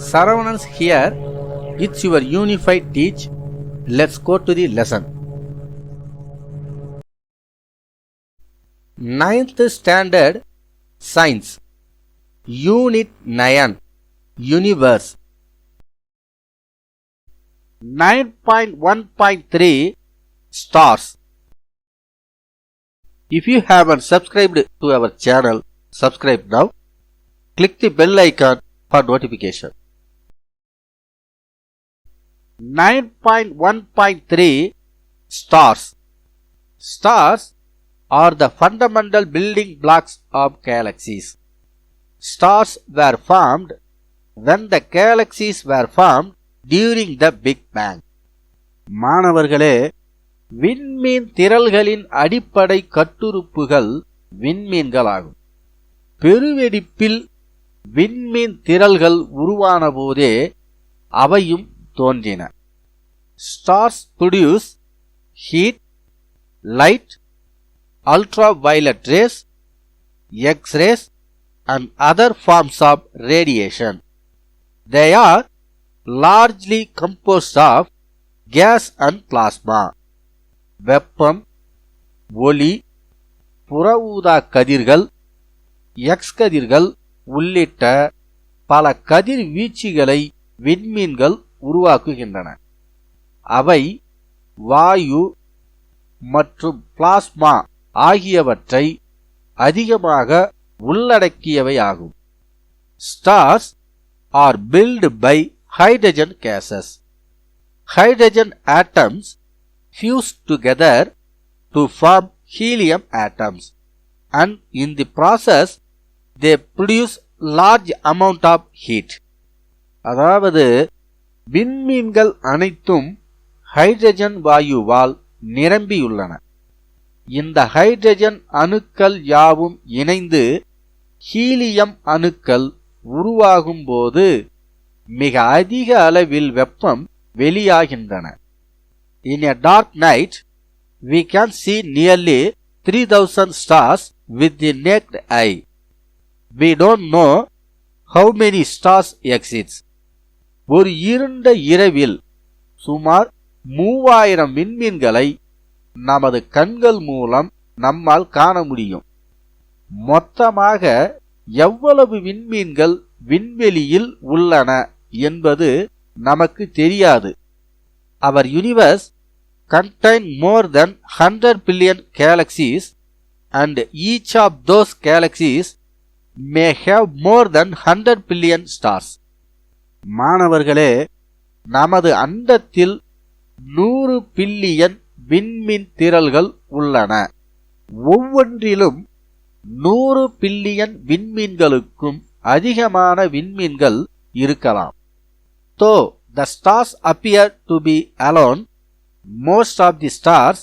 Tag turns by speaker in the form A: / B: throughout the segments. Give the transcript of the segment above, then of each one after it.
A: Saravanans here. It's your unified teach. Let's go to the lesson. Ninth Standard Science Unit 9 Universe 9.1.3 Stars If you haven't subscribed to our channel, subscribe now. Click the bell icon for notification. 9.1.3 Stars Stars are the fundamental building blocks of galaxies. Stars were formed when the galaxies were formed during the Big Bang. மாணவர்களே விண்மீன் திரள்களின் அடிப்படை கட்டுறுப்புகள் விண்மீன்களாகும் பெருவெடிப்பில் விண்மீன் திரள்கள் உருவான போதே அவையும் தோன்றின stars produce heat light ultraviolet rays, X-rays and other forms of radiation. They are largely composed of gas and plasma. வெப்பம் ஒளி புற ஊதா கதிர்கள் எக்ஸ் கதிர்கள் உள்ளிட்ட பல கதிர் வீச்சுகளை விண்மீன்கள் உருவாக்குகின்றன அவை வாயு மற்றும் பிளாஸ்மா ஆகியவற்றை அதிகமாக உள்ளடக்கியவையாகும் stars are built by hydrogen gases hydrogen atoms fuse together to form helium atoms and in the process they produce large amount of heat அதாவது விண்மீன்கள் அனைத்தும் ஹைட்ரஜன் வாயுவால் நிரம்பியுள்ளன. இந்த ஹைட்ரஜன் அணுக்கள் யாவும் இணைந்து ஹீலியம் அணுக்கள் உருவாகும் போது மிக அதிக அளவில் வெப்பம் வெளியாகின்றன. In a dark night we can see nearly three thousand stars with the naked eye we don't know how many stars exists ஒரு இருண்ட இரவில் சுமார் மூவாயிரம் விண்மீன்களை நமது கண்கள் மூலம் நம்மால் காண முடியும். மொத்தமாக எவ்வளவு விண்மீன்கள் விண்வெளியில் உள்ளன என்பது நமக்கு தெரியாது. Our universe contain more than hundred billion galaxies and each of those galaxies may have more than hundred billion stars மாணவர்களே நமது அண்டத்தில் நூறு பில்லியன் விண்மீன் திரள்கள் உள்ளன. ஒவ்வொன்றிலும் நூறு பில்லியன் விண்மீன்களுக்கும் அதிகமான விண்மீன்கள் இருக்கலாம். Though the stars appear to be alone most of the stars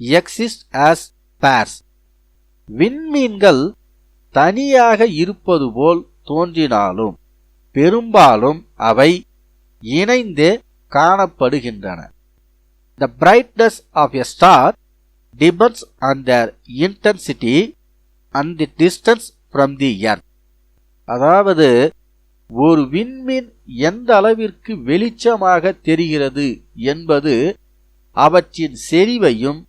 A: exist as pairs விண்மீன்கள் தனியாக இருப்பது போல் தோன்றினாலும் பெரும்பாலும் அவை இணைந்தே காணப்படுகின்றன. The brightness of a star depends on their intensity and the distance from the earth. அதாவது ஒரு விண்மீன் எந்த அளவிற்கு வெளிச்சமாக தெரிகிறது என்பது அவற்றின் செறிவையும்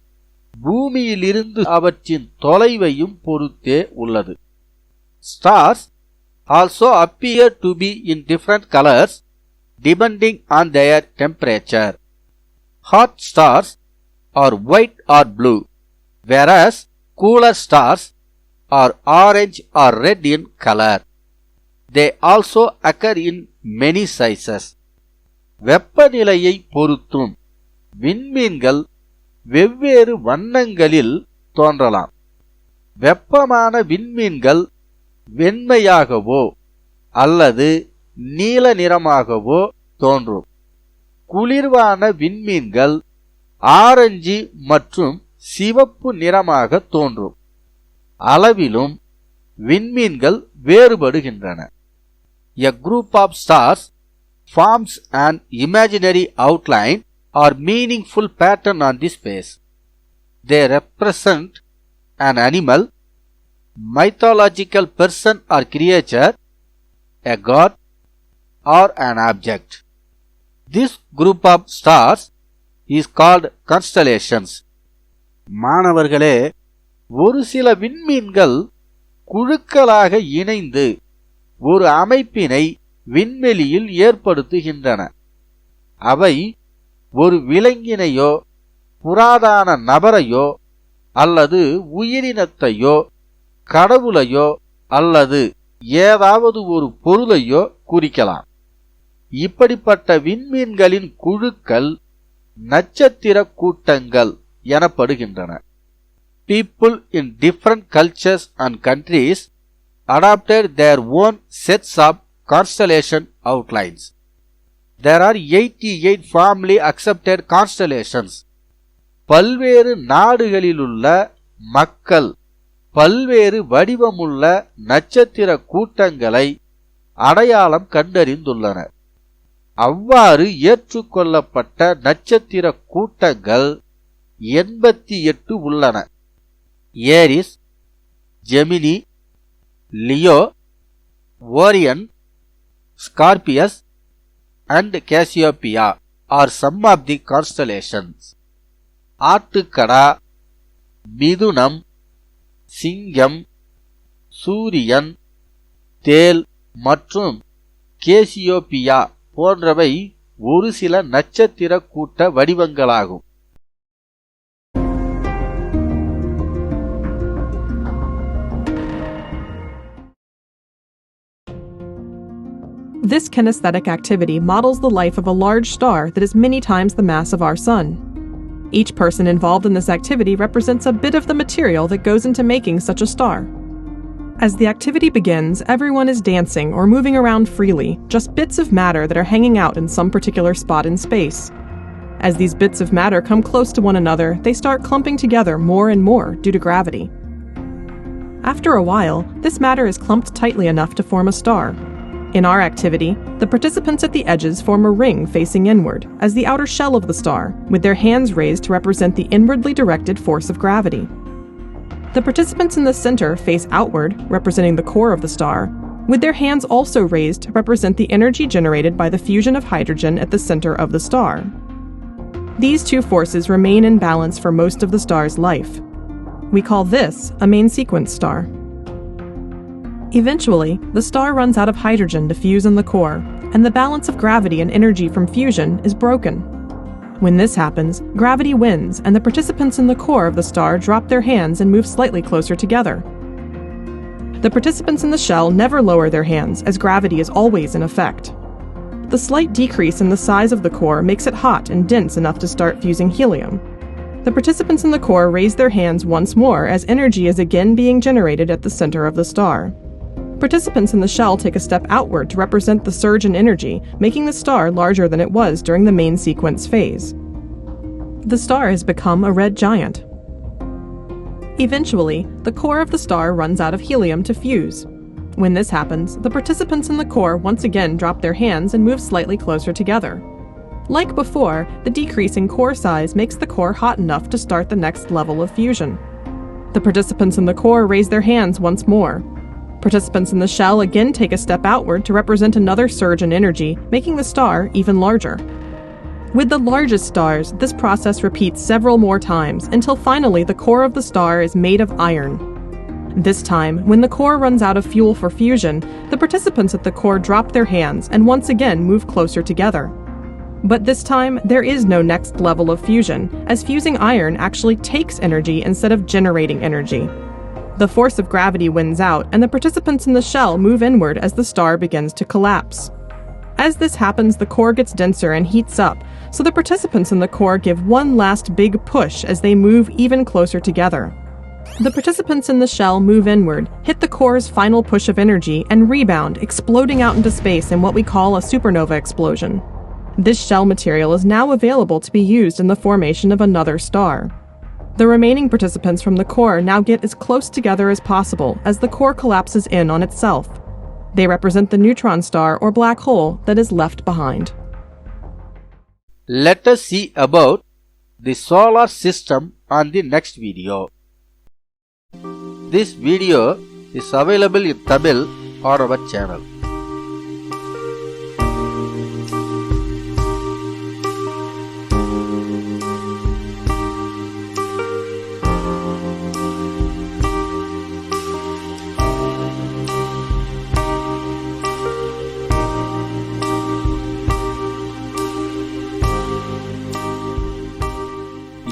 A: பூமியிலிருந்து அவற்றின் தொலைவையும் பொறுத்தே உள்ளது stars also appear to be in different colours depending on their temperature hot stars are white or blue, whereas cooler stars are orange or red in color. They also occur in many sizes. வெப்பநிலையை பொறுத்தும் விண்மீன்கள் வெவ்வேறு வண்ணங்களில் தோன்றலாம் வெப்பமான விண்மீன்கள் வெண்மையாகவோ அல்லது நீல நிறமாகவோ தோன்றும் குளிர்வான விண்மீன்கள் ஆரஞ்சு மற்றும் சிவப்பு நிறமாக தோன்றும் அளவிலும் விண்மீன்கள் வேறுபடுகின்றன a group of stars forms and imaginary outline are meaningful pattern on the space they represent an animal, mythological person or creature, a god, or an object. This group of stars is called constellations. மாணவர்களே ஒரு சில விண்மீன்கள் குழுக்களாக இணைந்து ஒரு அமைப்பினை விண்வெளியில் ஏற்படுத்துகின்றன அவை ஒரு விலங்கினையோ புராதான நபரையோ அல்லது உயிரினத்தையோ கடவுளையோ அல்லது ஏதாவது ஒரு பொருளையோ குறிக்கலாம் இப்படிப்பட்ட விண்மீன்களின் குழுக்கள் நட்சத்திர கூட்டங்கள் எனப்படுகின்றன people in different cultures and countries adapted their own sets of constellation outlines there are eighty eight family accepted constellations பல்வேறு நாடுகளிலுள்ள மக்கள் பல்வேறு வடிவமுள்ள நட்சத்திர கூட்டங்களை அடையாளம் கண்டறிந்துள்ளனர் அவ்வாறு ஏற்றுக்கொள்ளப்பட்ட நட்சத்திர கூட்டங்கள் எண்பத்தி எட்டு உள்ளன. Aries Gemini Leo Orion Scorpius and Cassiopeia are some of the constellations. ஆட்டுக்கடா மிதுனம் சிங்கம் சூரியன் தேல் மற்றும் கேசியோபியா போன்றவை ஒரு சில நட்சத்திர கூட்ட வடிவங்களாகும்
B: This kinesthetic activity models the life of a large star that is many times the mass of our Sun. Each person involved in this activity represents a bit of the material that goes into making such a star. As the activity begins, everyone is dancing or moving around freely, just bits of matter that are hanging out in some particular spot in space. As these bits of matter come close to one another, they start clumping together more and more due to gravity. After a while, this matter is clumped tightly enough to form a star. In our activity, the participants at the edges form a ring facing inward, as the outer shell of the star, with their hands raised to represent the inwardly directed force of gravity. The participants in the center face outward, representing the core of the star, with their hands also raised to represent the energy generated by the fusion of hydrogen at the center of the star. These two forces remain in balance for most of the star's life. We call this a main sequence star. Eventually, the star runs out of hydrogen to fuse in the core, and the balance of gravity and energy from fusion is broken. When this happens, gravity wins, and the participants in the core of the star drop their hands and move slightly closer together. The participants in the shell never lower their hands, as gravity is always in effect. The slight decrease in the size of the core makes it hot and dense enough to start fusing helium. The participants in the core raise their hands once more as energy is again being generated at the center of the star. Participants in the shell take a step outward to represent the surge in energy, making the star larger than it was during the main sequence phase. The star has become a red giant. Eventually, the core of the star runs out of helium to fuse. When this happens, the participants in the core once again drop their hands and move slightly closer together. Like before, the decrease in core size makes the core hot enough to start the next level of fusion. The participants in the core raise their hands once more. Participants in the shell again take a step outward to represent another surge in energy, making the star even larger. With the largest stars, this process repeats several more times until finally the core of the star is made of iron. This time, when the core runs out of fuel for fusion, the participants at the core drop their hands and once again move closer together. But this time, there is no next level of fusion, as fusing iron actually takes energy instead of generating energy. The force of gravity wins out, and the participants in the shell move inward as the star begins to collapse. As this happens, the core gets denser and heats up, so the participants in the core give one last big push as they move even closer together. The participants in the shell move inward, hit the core's final push of energy, and rebound, exploding out into space in what we call a supernova explosion. This shell material is now available to be used in the formation of another star. The remaining participants from the core now get as close together as possible as the core collapses in on itself. They represent the neutron star or black hole that is left behind.
A: Let us see about the solar system on the next video. This video is available in Tamil on our channel.